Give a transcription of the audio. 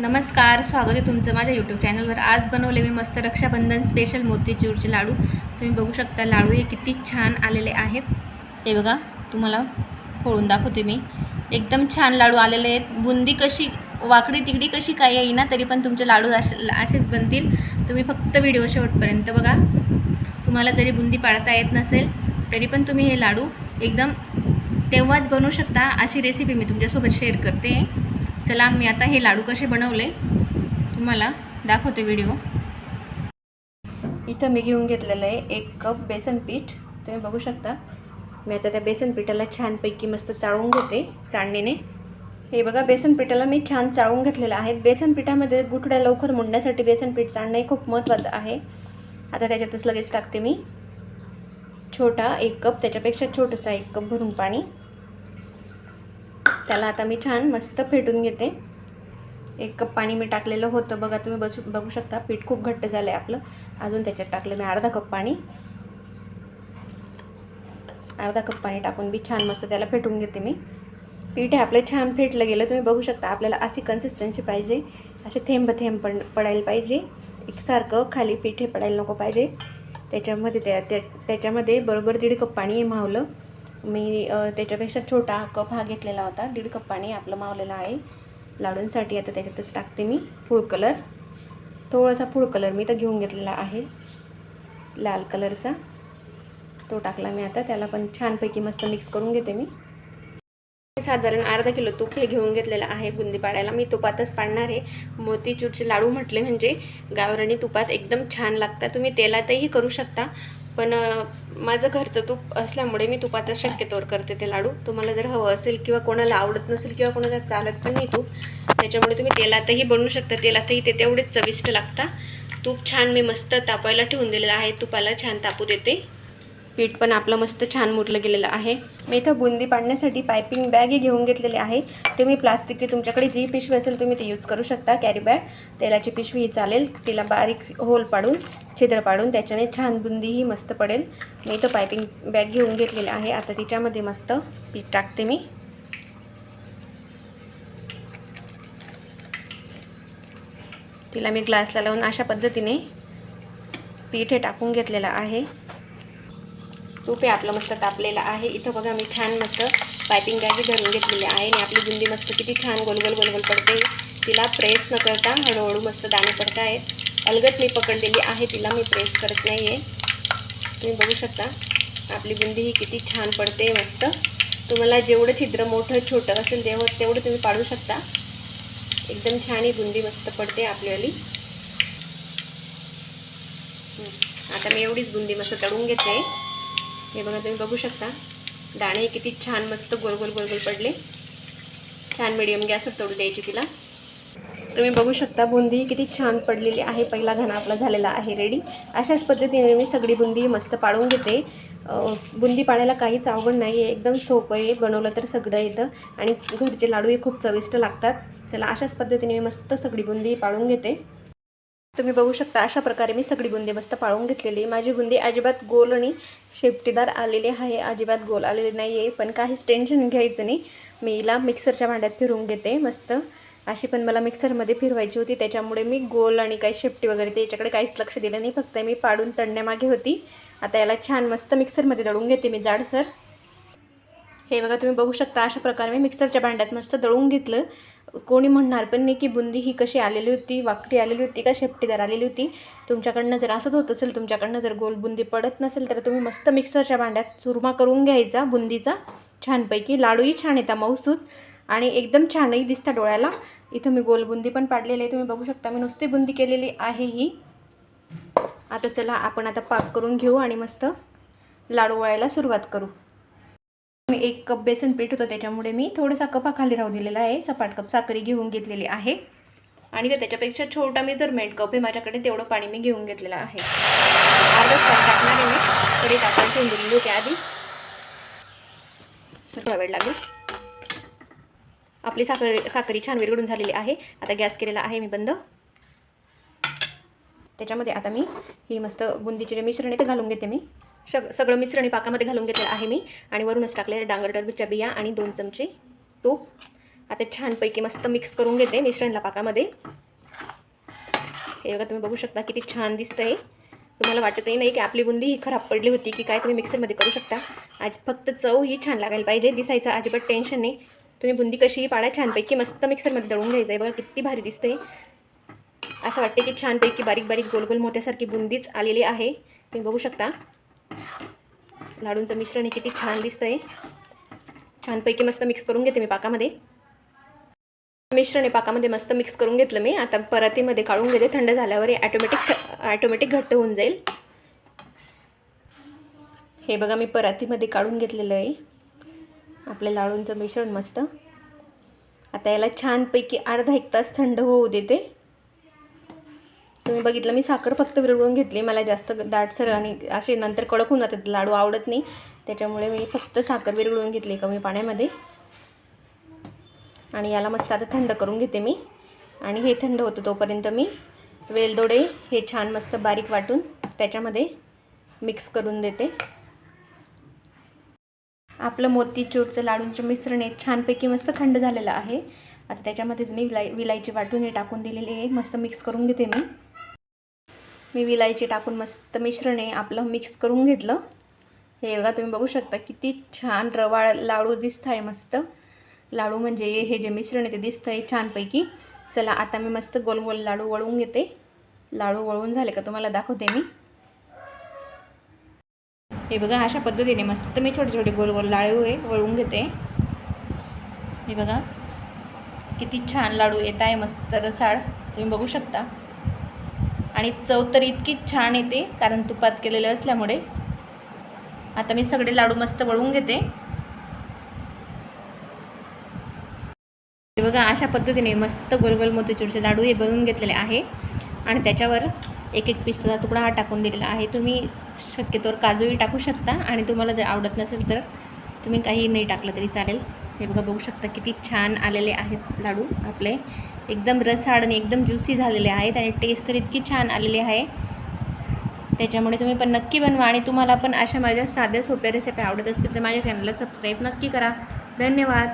नमस्कार स्वागत आहे तुमचं माझ्या यूट्यूब चॅनलवर आज बनवले मी मस्त रक्षाबंधन स्पेशल मोतीचूरचे लाडू. तुम्ही बघू शकता लाडू हे किती छान आलेले आहेत. हे बघा तुम्हाला फोडून दाखवते मी. एकदम छान लाडू आलेले आहेत. बुंदी कशी वाकडी तिकडी कशी काय येईना तरी पण तुमचे लाडू असे असेच बनतील. तुम्ही फक्त व्हिडिओ शेवटपर्यंत बघा. तुम्हाला जरी बुंदी पाडता येत नसेल तरी पण तुम्ही हे लाडू एकदम तेव्हाच बनवू शकता. अशी रेसिपी मी तुमच्यासोबत शेअर करते. चला मी आता हे लाडू कसे बनवले तुम्हाला दाखवते व्हिडिओ इथं मी घेऊन घेतलेलं आहे एक कप बेसन पीठ. तुम्ही बघू शकता. मी आता त्या बेसन पिठाला छानपैकी मस्त चाळून घेते चाळणीने. हे बघा बेसन पिठाला मी छान चाळून घेतलेलं आहे. बेसन पिठामध्ये गुठड्या लवकर मुंडण्यासाठी बेसन पीठ चाळणं हे खूप महत्त्वाचं आहे. आता त्याच्यातच लगेच टाकते मी. छोटा एक कप त्याच्यापेक्षा छोटंसा एक कप भरून पाणी. त्याला आता मी छान मस्त फेटून घेते. एक कप पाणी मी टाकलेलं होतं. बघा तुम्ही बसू बघू शकता पीठ खूप घट्ट झालं आहे आपलं. अजून त्याच्यात टाकलं मी अर्धा कप पाणी. अर्धा कप पाणी टाकून बी छान मस्त त्याला फेटून घेते मी. पीठ हे आपलं छान फेटलं गेलं. तुम्ही बघू शकता आपल्याला अशी कन्सिस्टन्सी पाहिजे. असे थेंब थेंब पण पडायला पाहिजे. एकसारखं खाली पीठ हे पडायला नको पाहिजे. त्याच्यामध्ये त्या त्या त्याच्यामध्ये बरोबर दीड कप पाणी मावलं. मी त्याच्यापेक्षा छोटा कप हा घेतलेला होता. दीड कप पाणी आपलं मावलेलं आहे. लाडूंसाठी आता त्याच्यातच टाकते मी फूड कलर. थोडासा फूड कलर मी तर घेऊन घेतलेला आहे लाल कलरचा. तो टाकला मी आता. त्याला पण छानपैकी मस्त मिक्स करून घेते मी. साधारण अर्धा किलो तूप हे घेऊन घेतलेलं आहे बुंदी पाडायला मी तुपातच पाडणार आहे. मोतीचूरचे लाडू म्हटले म्हणजे गावरानी तुपात एकदम छान लागतात. तुम्ही तेलातही करू शकता. पण माझं घरचं तूप असल्यामुळे मी तुपातच शक्यतोवर करते ते लाडू. तुम्हाला जर हवं असेल किंवा कोणाला आवडत नसेल किंवा कोणाला चालत पण नाही तूप त्याच्यामुळे तुम्ही तेलातही बनवू शकता. तेलातही ते तेवढेच चविष्ट लागतात तूप छान मी मस्त तापायला ठेवून दिलेलं आहे. तुपाला छान तापू देते. पीठ पण आपलं मस्त छान मुरलं गेलेलं आहे. मी इथं बुंदी पाडण्यासाठी पायपिंग बॅगही घेऊन घेतलेली आहे. ते मी प्लास्टिकची तुमच्याकडे जी पिशवी असेल तुम्ही ती यूज करू शकता कॅरी बॅग तेलाची पिशवी ही चालेल. तिला बारीक होल पाडून छिद्र पाडून त्याच्याने छान बुंदीही मस्त पडेल. मी इथं पायपिंग बॅग घेऊन घेतलेली आहे. आता तिच्यामध्ये मस्त पीठ टाकते मी. तिला मी ग्लासला लावून अशा पद्धतीने पीठ हे टाकून घेतलेलं आहे. तूप हे आपलं मस्त तापलेलं आहे. इथं बघा मी छान मस्त पायपिंग बॅगी धरून घेतलेली आहे आणि आपली बुंदी मस्त किती छान गोलगोल गोलगोल पडते. तिला प्रेस न करता हळूहळू मस्त दाणे पडत आहेत अलगत मी पकडलेली आहे तिला मी प्रेस करत नाही आहे तुम्ही बघू शकता आपली बुंदी ही किती छान पडते मस्त. तुम्हाला जेवढं छिद्र मोठं छोटं असेल तेवढं तेवढं तुम्ही पाडू शकता. एकदम छान ही बुंदी मस्त पडते आपल्यावाली आता मी एवढीच बुंदी मस्त तळून घेते. हे बघा तुम्ही बघू शकता. दाणे किती छान मस्त गोल गोल गोल गोल पडले. छान मिडियम गॅसवर तळू द्यायची तिला. तुम्ही बघू शकता बुंदी किती छान पडलेली आहे. पहिला घाणा आपला झालेला आहे रेडी अशाच पद्धतीने मी सगळी बुंदी मस्त पाडून घेते. बुंदी पाडायला काहीच अवघड नाही आहे एकदम सोपं आहे. बनवलं तर सगळं येतं. आणि घरचे लाडूही खूप चविष्ट लागतात. चला अशाच पद्धतीने मी मस्त सगळी बुंदी पाडून घेते. तुम्ही बघू शकता अशा प्रकारे मी सगळी बुंदी मस्त पाळून घेतलेली. माझी बुंदी अजिबात गोल आणि शेपटीदार आलेली आहे अजिबात गोल आलेली नाही आहे पण काहीच टेन्शन घ्यायचं नाही. मी हिला मिक्सरच्या भांड्यात फिरून घेते मस्त. अशी पण मला मिक्सरमध्ये फिरवायची होती त्याच्यामुळे मी गोल आणि काही शेपटी वगैरे ते याच्याकडे काहीच लक्ष दिलं नाही. फक्त मी पाडून तळण्यामागे होती. आता याला छान मस्त मिक्सरमध्ये दळून घेते मी जाडसर. हे बघा तुम्ही बघू शकता अशा प्रकारे मी मिक्सरच्या भांड्यात मस्त दळून घेतलं. कोणी म्हणणार पण नाही की बुंदी ही कशी आलेली होती वाकटी आलेली होती का शेपटीदार आलेली होती? तुमच्याकडनं जर असंच होत असेल तुमच्याकडनं जर गोल बुंदी पडत नसेल तर तुम्ही मस्त मिक्सरच्या भांड्यात चुरमा करून घ्यायचा बुंदीचा. छानपैकी लाडूही छान येतात मऊसूत. आणि एकदम छानही दिसता डोळ्याला. इथं मी गोल बुंदी पण पाडलेली आहे तुम्ही बघू शकता. मी नुसती बुंदी केलेली आहे ही. आता चला आपण आता पाक करून घेऊ आणि मस्त लाडू वळायला सुरुवात करू. मी एक कप बेसन पीठ होतं त्याच्यामुळे मी थोडासा कपा खाली राहू दिलेला आहे. सपाट कप साखरी घेऊन घेतलेली आहे. आणि ते त्याच्यापेक्षा छोटा मेजरमेंट कप आहे माझ्याकडे तेवढं पाणी मी घेऊन घेतलेलं आहे. अर्धच पाणी टाकणार आहे मी. तरी टाकायला ठेवून दिलेली होती आधी सगळा वेळ लागेल. आपली साखर साखरी छान विरगडून झालेली आहे. आता गॅस केलेला आहे मी बंद. त्याच्यामध्ये आता मी ही मस्त बुंदीचे जे मिश्रण आहे ते घालून घेते मी. सग सगळं मिश्रण पाकामध्ये घालून घेतलेलं आहे मी. आणि वरूनच टाकलेलं डांगर टरबूजच्या बिया आणि दोन चमचे तूप. आता छानपैकी मस्त मिक्स करून घेते मिश्रणला पाकामध्ये. हे बघा तुम्ही बघू शकता किती छान दिसतं आहे तुम्हाला वाटतही नाही की आपली बुंदी ही खराब पडली होती की काय तुम्ही मिक्सरमध्ये करू शकता. आज फक्त चव ही छान लागायला पाहिजे दिसायचं अजिबात टेन्शन नाही. तुम्ही बुंदी कशीही पाडा छानपैकी मस्त मिक्सरमध्ये दळून घ्यायचं आहे बघा किती भारी दिसते असं वाटते की छानपैकी बारीक बारीक गोल गोल मोत्यासारखी बुंदीच आलेली आहे. तुम्ही बघू शकता. लाडूंचं मिश्रण हे किती छान दिसतंय. छानपैकी मस्त मिक्स करून घेते मी पाकामध्ये. मिश्रण हे पाकामध्ये मस्त मिक्स करून घेतलं मी. आता परातीमध्ये काढून घेते थंड झाल्यावर हे ॲटोमॅटिक ॲटोमॅटिक घट्ट होऊन जाईल. हे बघा मी परातीमध्ये काढून घेतलेलं आहे. आपल्या लाडूंचं मिश्रण मस्त. आता याला छानपैकी अर्धा एक तास थंड होऊ देते. तुम्ही बघितलं मी साखर फक्त विरघळून घेतली. मला जास्त दाटसर आणि असे नंतर कडक होऊन जातात लाडू आवडत नाही. त्याच्यामुळे मी फक्त साखर विरघळून घेतली कमी पाण्यामध्ये. आणि याला मस्त आता थंड करून घेते मी. आणि हे थंड होतं तोपर्यंत मी वेलदोडे हे छान मस्त बारीक वाटून त्याच्यामध्ये मिक्स करून देते. आपलं मोतीचूरचं लाडूंचं मिश्रण हे छानपैकी मस्त थंड झालेलं आहे. आता त्याच्यामध्येच मी विलाय विलायची वाटून हे टाकून दिलेली आहे. मस्त मिक्स करून घेते मी. मी विलायची टाकून मस्त मिश्रण आहे आपलं मिक्स करून घेतलं. हे बघा तुम्ही बघू शकता किती छान रवाळ लाडू दिसत आहे मस्त. लाडू म्हणजे हे जे मिश्रण आहे ते दिसतं आहे छानपैकी. चला आता मी मस्त गोल गोल लाडू वळवून घेते. लाडू वळवून झाले का तुम्हाला दाखवते मी. हे बघा अशा पद्धतीने मस्त मी छोटे छोटे गोल गोल लाडू हे वळवून घेते. हे बघा किती छान लाडू येत आहे मस्त रसाळ. तुम्ही बघू शकता. आणि चव तर इतकी छान येते कारण तुपात केलेले असल्यामुळे. आता मी सगळे लाडू मस्त वळवून घेते. हे बघा अशा पद्धतीने मस्त गोलगोल मोतीचूरचे लाडू हे बनवून घेतलेले आहे. आणि त्याच्यावर एक एक पिस्ताचा तुकडा हा टाकून दिलेला आहे. तुम्ही शक्यतोवर काजूही टाकू शकता. आणि तुम्हाला जर आवडत नसेल तर तुम्ही काही नाही टाकलं तरी चालेल. हे बघा बघू शकता किती छान आलेले आहेत लाडू आपले. एकदम रसाळ आणि एकदम ज्युसी झालेले आहेत आणि टेस्ट तर इतकी छान आलेली आहे. त्याच्यामुळे तुम्ही पण नक्की बनवा आणि तुम्हाला पण अशा माझ्या साध्या सोप्या रेसिपी आवडत असतील तर माझ्या चॅनलला सबस्क्राईब नक्की करा. धन्यवाद.